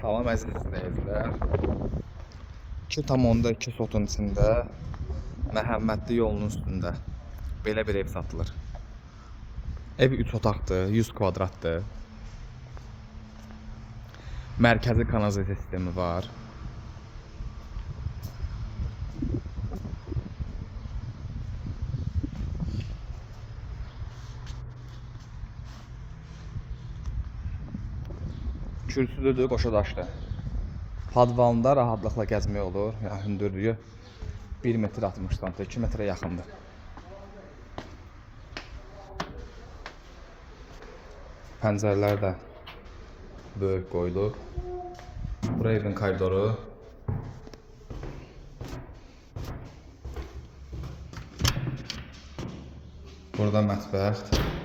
Salam əziz izləyicilər. 2.2 sotun içində Məhəmmədli yolunun üstündə belə bir ev satılır. Ev 3 otaqdır, 100 kvadratdır. Mərkəzi kanalizasiya sistemi var. Kürsülüdür, qoşa daşlı. Padvalında rahatlıqla gəzmək olur. Yəni hündürlüyü 1 metr 60 sm, 2 metrə yaxındır. Pəncərələr də böyük qoyulub. Bura evin koridoru. Burada mətbəx.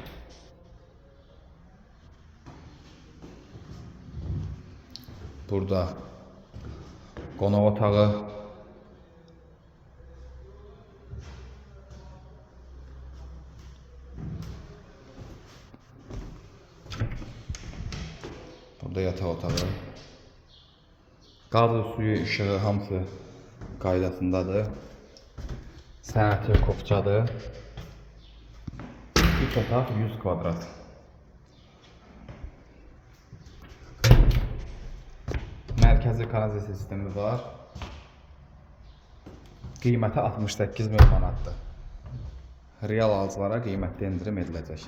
Burada qonaq otağı. Burada yataq otağı. Qazı suyu, işığı hamısı qaydasındadır. Sənəti kopçadır. 3 otaq 100 kvadrat. Mərkəzi kanalizasiya sistemi var. Qiyməti 68 min manatdır. Real alıcılara qiymətdə endirim ediləcək.